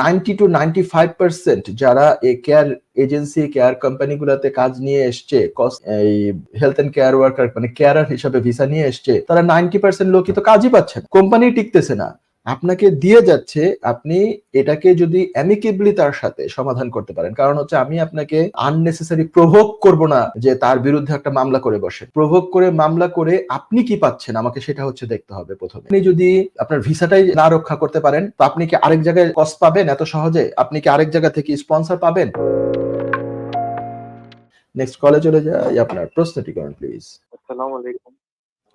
Ninety two ninety five percent যারা এই care agency, care কোম্পানিগুলোতে কাজ নিয়ে এসছে এই হেলথ এন্ড কেয়ার ওয়ার্কার মানে কেয়ারার হিসাবে ভিসা নিয়ে এসছে, তারা নাইনটি পার্সেন্ট লোকই তো কাজই পাচ্ছে কোম্পানি টিকতেছে না। আপনাকে দিয়ে যাচ্ছে আপনি এটাকে যদি অ্যামিকেবলি তার সাথে সমাধান করতে পারেন। কারণ হচ্ছে আমি আপনাকে আননেসেসারি প্রভোগ করব না যে তার বিরুদ্ধে একটা মামলা করে বসে। প্রভোগ করে মামলা করে আপনি কি পাচ্ছেন? আমাকে সেটা হচ্ছে দেখতে হবে প্রথমে। আপনি যদি আপনার ভিসাটাই না রক্ষা করতে পারেন তো আপনি কি আরেক জায়গায় কস্ট পাবেন এত সহজে? আপনি কি আরেক জায়গা থেকে স্পন্সর পাবেন? নেক্সট কলে চলে যাই আপনার প্রশ্নটি করেন প্লিজ আসসালামু আলাইকুম।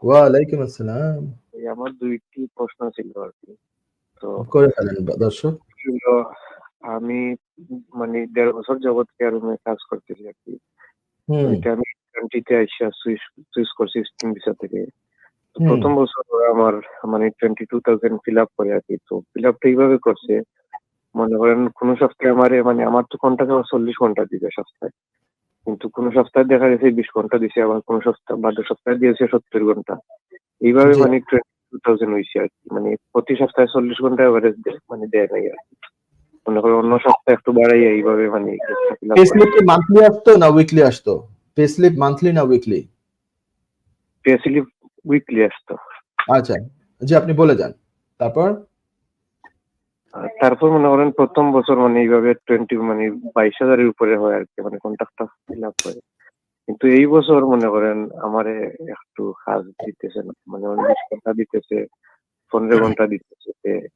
ওয়ালাইকুম আসসালাম। এই আমার দুইটি প্রশ্ন ছিল আর কি। তো করে ফেলেন দর্শক? আমি মানে দেড় বছর যাবত কেয়ার রুমে কাজ করতেছি আর কি। এটা আমি টোয়েন্টিতে আইসা সুইচ সুইচ করছি স্টিম ভিসা থেকে। প্রথম বছর ওরা আমার মানে twenty two thousand fill up করে আর কি। তো ফিল আপটা এইভাবে করছে। মনে করেন কোন সপ্তাহে আমার মানে আমার তো ঘণ্টা আমার চল্লিশ ঘণ্টা দিবে সপ্তাহে। কিন্তু কোন সপ্তাহে দেখা গেছে বিশ ঘণ্টা দিছে আবার কোন সপ্তাহ বাদ সপ্তাহে দিয়েছে সত্তর ঘণ্টা। এইভাবে মানে হয়েছে আর কি মানে প্রতি সপ্তাহে চল্লিশ ঘণ্টা এভারেজ মানে দেয় নাই আর কি মনে করেন অন্য সপ্তাহে একটু বাড়াই এইভাবে মানে fill up পে করে। স্লিপ কি মান্থলি আসতো না উইকলি আসতো পে স্লিপ মান্থলি না উইকলি পে স্লিপ উইকলি আসতো আচ্ছা জি আপনি বলে যান তারপর তারপর মনে করেন প্রথম বছর মানে এইভাবে টোয়েন্টি মানে বাইশ হাজারের উপরে হয় আর কি মানে কন্ট্রাক্টটা ফিল আপ করে কিন্তু এই বছর মনে করেন আমারে একটু কাজ দিতেছে না। মানে বিশ ঘণ্টা দিতেছে পনেরো ঘণ্টা দিতেছে। যে-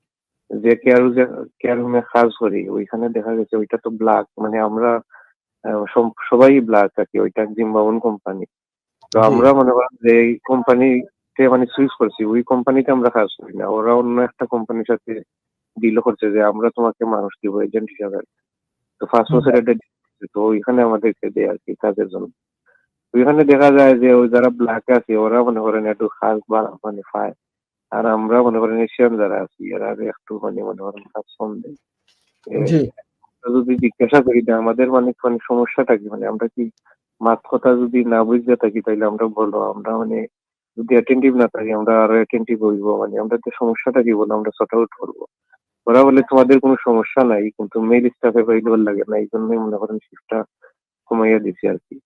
যে কেয়ার কেয়ার রুমে কাজ করি ওইখানে দেখা গেছে ওইটা তো ব্ল্যাক মানে আমরা সবাই ব্ল্যাক আর কি ওইটা জিম্বাবন কোম্পানি তো আমরা মনে করেন যে এই কোম্পানিতে মানে সুইচ করছি ওই কোম্পানিতে আমরা কাজ করি না। ওরা অন্য একটা কোম্পানির সাথে ডিল করছে যে আমরা তোমাকে মানুষ দিব এজেন্ট হিসাবে। তো ফার্স্ট হুম। বছর এটা তো ওইখানে আমাদেরকে দেয় আর কি কাজের জন্য। ওইখানে দেখা যায় যে ওই যারা ব্ল্যাক আছে ওরা মনে করেন একটু বা- মানে পায় আর আমরা মনে করেন এশিয়ান যারা আছি এরা একটু মানে মনে করেন কাজ কম দেয়। যদি জিজ্ঞাসা করি যে আমাদের মানে মানে সমস্যাটা কি? মানে আমরা কি মাত কথা যদি না বুঝতে থাকি তাহলে আমরা বলব আমরা মানে যদি অ্যাটেন্টিভ না থাকি আমরা আরও অ্যাটেন্টিভ হইবো। মানে আমরা যে সমস্যাটা কি বলব আমরা সর্ট আউট করব। ওরা বলে তোমাদের কোনো সমস্যা নাই কিন্তু মেল স্টাফে অ্যাভেলেবল লাগে না। এই জন্যই মনে করেন শিফটটা কমাইয়া দিছি আর কি।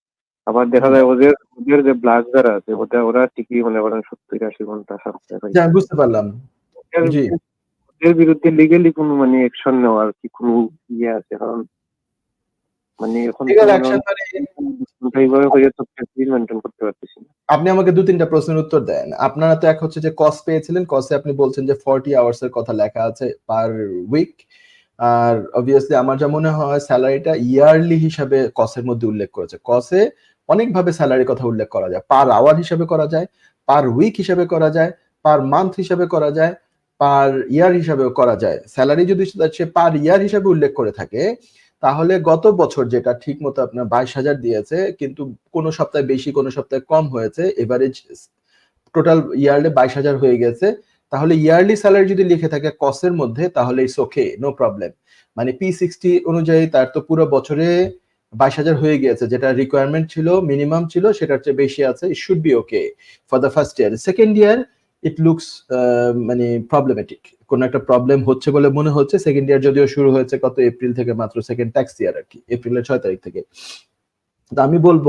আবার দেখা যায় ওদের ওদের যে ব্লাক যারা আছে ওটা ওরা ঠিকই মনে করেন সত্তর আশি ঘণ্টা সপ্তাহে আমি বুঝতে পারলাম। ওদের- বিরুদ্ধে লিগেলি কোনো মানে অ্যাকশন নেওয়ার কি কোনো ইয়ে আছে? কারণ মানে এখন মনে আপনি আমাকে দু তিনটা প্রশ্নের উত্তর দেন। আপনারা তো এক হচ্ছে যে কস পেয়েছিলেন কসে আপনি বলছেন যে ফর্টি আওয়ার্স এর কথা লেখা আছে পার উইক আর অবভিয়াসলি আমার যা মনে হয় স্যালারিটা ইয়ারলি হিসাবে কসের মধ্যে উল্লেখ করেছে। কসে অনেকভাবে স্যালারির কথা উল্লেখ করা যায়। পার আওয়ার হিসাবে করা যায় পার উইক হিসাবে করা যায় পার মান্থ হিসাবে করা যায় পার ইয়ার হিসাবেও করা যায়। স্যালারি যদি সে পার ইয়ার হিসাবে উল্লেখ করে থাকে, তাহলে গত বছর যেটা ঠিক মতো আপনার বাইশ হাজার দিয়েছে, কিন্তু কোনো সপ্তাহে বেশি, কোনো সপ্তাহে কম হয়েছে এভারেজ টোটাল ইয়ারলি বাইশ হাজার হয়ে গেছে, তাহলে ইয়ারলি স্যালারি যদি লিখে থাকে কসের মধ্যে, তাহলে ইটস ওকে নো প্রবলেম মানে পি সিক্সটি অনুযায়ী তার তো পুরো বছরে বাইশ হাজার হয়ে গিয়েছে, যেটা রিকোয়ারমেন্ট ছিল মিনিমাম ছিল, সেটার চেয়ে বেশি আছে it should be okay for the first year second year it looks মানে প্রবলেমেটিক কোনো একটা প্রবলেম হচ্ছে বলে মনে হচ্ছে সেকেন্ড ইয়ার যদিও শুরু হয়েছে কত এপ্রিল থেকে মাত্র সেকেন্ড ট্যাক্স ইয়ার আর কি এপ্রিলের ছয় তারিখ থেকে। তো আমি বলব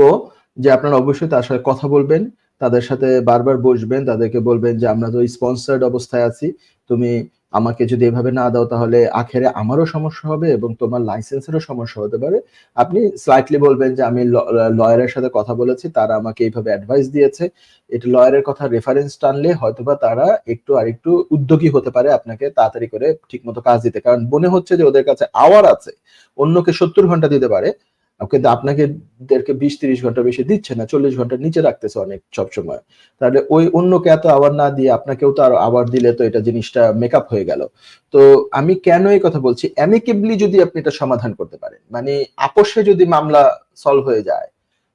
যে আপনারা অবশ্যই তার সাথে কথা বলবেন, তাদের সাথে বারবার বসবেন, তাদেরকে বলবেন যে আমরা তো স্পন্সার্ড অবস্থায় আছি, তুমি আমাকে যদি এভাবে না দাও, তাহলে আখেরে আমারও সমস্যা হবে এবং তোমার লাইসেন্সেরও সমস্যা হতে পারে। আপনি স্লাইটলি বলবেন যে আমি লয়ারের সাথে কথা বলেছি, তারা আমাকে এইভাবে অ্যাডভাইস দিয়েছে। এটা লয়ারের কথা রেফারেন্স টানলে হয়তোবা তারা একটু আরেকটু উদ্যোগী হতে পারে আপনাকে তাড়াতাড়ি করে ঠিকমতো কাজ দিতে। কারণ মনে হচ্ছে যে ওদের কাছে আওয়ার আছে, অন্যকে সত্তর ঘণ্টা দিতে পারে। কিন্তু আপনাকে দেরকে বিশ তিরিশ ঘণ্টা বেশি দিচ্ছে না, চল্লিশ ঘণ্টার নিচে রাখতেছে অনেক সবসময়। তাহলে ওই অন্যকে এত আবার না দিয়ে আপনাকেও তো আরও আবার দিলে তো এটা জিনিসটা মেকআপ হয়ে গেল। তো আমি কেন এই কথা বলছি? অ্যামিকেবলি যদি আপনি এটা সমাধান করতে পারেন মানে আপোষে যদি মামলা সলভ হয়ে যায়,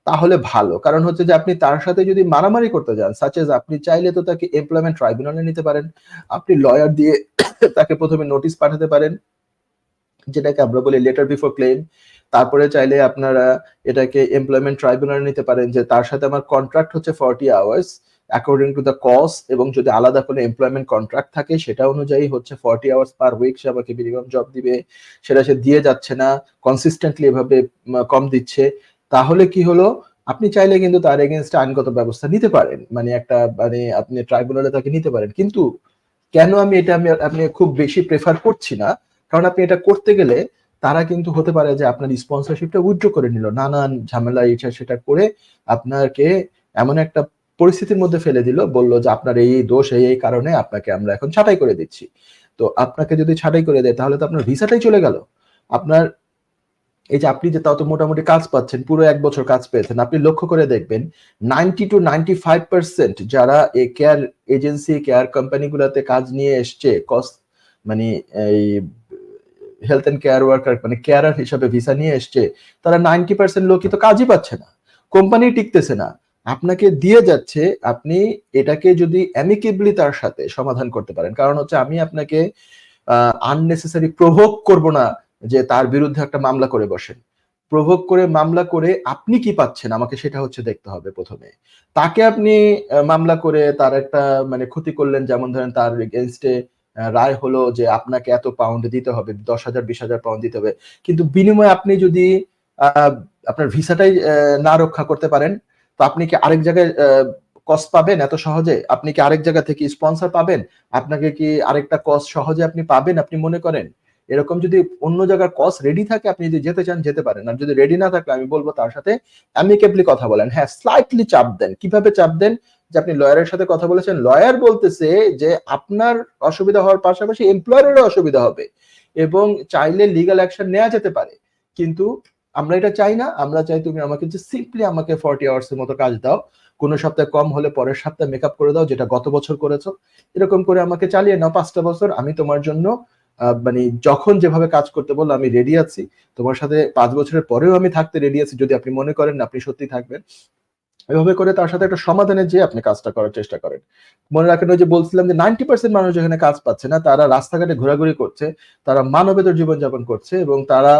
তাহলে ভালো। কারণ হচ্ছে যে আপনি তার সাথে যদি মারামারি করতে যান সাচ এজ আপনি চাইলে তো তাকে এমপ্লয়মেন্ট ট্রাইব্যুনালে নিতে পারেন, আপনি লয়ার দিয়ে তাকে প্রথমে নোটিশ পাঠাতে পারেন যেটাকে আমরা বলি লেটার বিফোর ক্লেম তারপরে চাইলে আপনারা এটাকে এমপ্লয়মেন্ট ট্রাইব্যুনাল নিতে পারেন যে তার সাথে আমার কন্ট্রাক্ট হচ্ছে forty hours according to the cause এবং যদি আলাদা কোনো এমপ্লয়মেন্ট কন্ট্রাক্ট থাকে, সেটা অনুযায়ী হচ্ছে ফর্টি আওয়ার্স পার উইক সে আমাকে মিনিমাম জব দিবে। সেটা সে দিয়ে যাচ্ছে না কনসিস্টেন্টলি এভাবে কম দিচ্ছে। তাহলে কি হলো? আপনি চাইলে কিন্তু তার এগেনস্টে আইনগত ব্যবস্থা নিতে পারেন। মানে একটা মানে আপনি ট্রাইব্যুনালে তাকে নিতে পারেন। কিন্তু কেন আমি এটা আমি, আপনি খুব বেশি প্রেফার করছি না? কারণ আপনি এটা করতে গেলে তারা কিন্তু হতে পারে যে আপনার স্পন্সরশিপটা উইথড্র করে নিল, নানান ঝামেলা এটা সেটা করে আপনাকে এমন একটা পরিস্থিতির মধ্যে ফেলে দিল, বলল যে আপনার এই এই দোষ, এই এই কারণে আপনাকে আমরা এখন ছাঁটাই করে দিচ্ছি। তো আপনাকে যদি ছাঁটাই করে দেয় তাহলে তো আপনার ভিসাটাই চলে গেল। আপনার এই যে আপনি যে তাও তো মোটামুটি কাজ পাচ্ছেন, পুরো এক বছর কাজ পেয়েছেন, আপনি লক্ষ্য করে দেখবেন ninety two ninety five percent যারা এই কেয়ার এজেন্সি কেয়ার কোম্পানিগুলোতে কাজ নিয়ে এসছে কস্ট মানে এই হেলথ এন্ড কেয়ার ওয়ার্কার মানে কেয়ারার হিসাবে ভিসা নিয়ে এসছে, তারা নাইনটি পার্সেন্ট লোকই তো কাজই পাচ্ছে না কোম্পানি টিকতেছে না। আপনাকে দিয়ে যাচ্ছে, আপনি এটাকে যদি অ্যামিকেবলি তার সাথে সমাধান করতে পারেন। কারণ হচ্ছে আমি আপনাকে আননেসেসারি প্রভোগ করব না যে তার বিরুদ্ধে একটা মামলা করে বসেন। প্রভোগ করে মামলা করে আপনি কি পাচ্ছেন? আমাকে সেটা হচ্ছে দেখতে হবে প্রথমে। তাকে আপনি মামলা করে তার একটা মানে ক্ষতি করলেন, যেমন ধরেন তার এগেনস্টে রায় হলো যে আপনাকে এত পাউন্ড দিতে হবে, দশ হাজার, বিশ হাজার পাউন্ড দিতে হবে। কিন্তু বিনিময়ে আপনি যদি আপনার ভিসাটাই না রক্ষা করতে পারেন, তো আপনি কি আরেক জায়গায় কস্ট পাবেন এত সহজে? আপনি কি আরেক জায়গা থেকে স্পন্সর পাবেন? আপনাকে কি আরেকটা কস্ট সহজে আপনি পাবেন, আপনি মনে করেন? এরকম যদি অন্য জায়গার কস্ট রেডি থাকে, আপনি যদি যেতে চান, যেতে পারেন। আর যদি রেডি না থাকলে, আমি বলব তার সাথে অ্যামিকেবলি কথা বলেন। হ্যাঁ স্লাইটলি চাপ দেন। কীভাবে চাপ দেন? যে আপনি লয়ারের সাথে কথা বলেছেন লয়ার বলতেছে যে আপনার অসুবিধা হওয়ার পাশাপাশি এমপ্লয়ারেরও অসুবিধা হবে এবং চাইলে লিগাল অ্যাকশন নেওয়া যেতে পারে। কিন্তু আমরা এটা চাই না, আমরা চাই তুমি আমাকে যে সিম্পলি আমাকে ফর্টি আওয়ার্স এর মতো কাজ দাও, কোনো সপ্তাহে কম হলে পরের সপ্তাহে মেকআপ করে দাও, যেটা গত বছর করেছ। এরকম করে আমাকে চালিয়ে নাও পাঁচটা বছর, আমি তোমার জন্য মানে যখন যেভাবে কাজ করতে বলল আমি রেডি আছি। তোমার সাথে পাঁচ বছরের পরেও আমি থাকতে রেডি আছি, যদি আপনি মনে করেন আপনি সত্যি থাকবেন। এভাবে করে তার সাথে একটা সমাধানে যে আপনি কাজটা করার চেষ্টা করেন। মনে রাখেন ওই যে বলছিলাম যে নাইনটি পার্সেন্ট মানুষ যেখানে কাজ পাচ্ছে না, তারা রাস্তাঘাটে ঘোরাঘুরি করছে, তারা মানবেতর জীবনযাপন করছে এবং তারা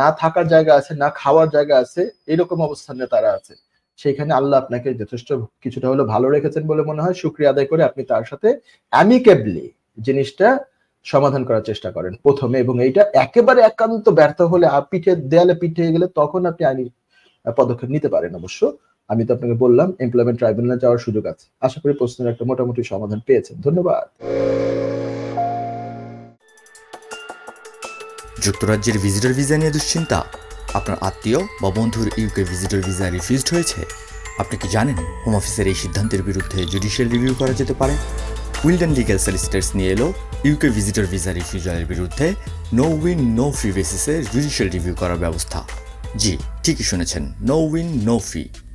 না থাকার জায়গা আছে, না খাওয়ার জায়গা আছে, এরকম অবস্থানে তারা আছে। সেখানে আল্লাহ আপনাকে যথেষ্ট কিছুটা হলো ভালো রেখেছেন বলে মনে হয়। শুক্রিয়া আদায় করে আপনি তার সাথে অ্যামিকেবলি জিনিসটা সমাধান করার চেষ্টা করেন প্রথমে এবং এইটা একেবারে একান্ত ব্যর্থ হলে পিঠে, দেয়ালে পিঠে গেলে তখন আপনি আইনি পদক্ষেপ নিতে পারেন অবশ্য। আমি তো আপনাকে বললাম এমপ্লয়মেন্ট ট্রাইব্যুনালে যাওয়ার সুযোগ আছে। আশা করি প্রশ্নের একটা মোটামুটি সমাধান পেয়েছেন। ধন্যবাদ। যুক্তরাজ্যের ভিজিটর ভিসা নিয়ে দুশ্চিন্তা? আপনার আত্মীয় বা বন্ধুর ইউকে ভিজিটর ভিসা রিফিউজড হয়েছে? আপনি কি জানেন হোম অফিসের এই সিদ্ধান্তের বিরুদ্ধে জুডিশিয়াল রিভিউ করা যেতে পারে? উইলডেন লিগ্যাল সলিসিটার্স নিয়ে এলো ইউকে ভিজিটর ভিসা রিফিউজালের বিরুদ্ধে নো উইন নো ফি বেসিসে জুডিশিয়াল রিভিউ করার ব্যবস্থা। জি, ঠিকই শুনেছেন নো উইন নো ফি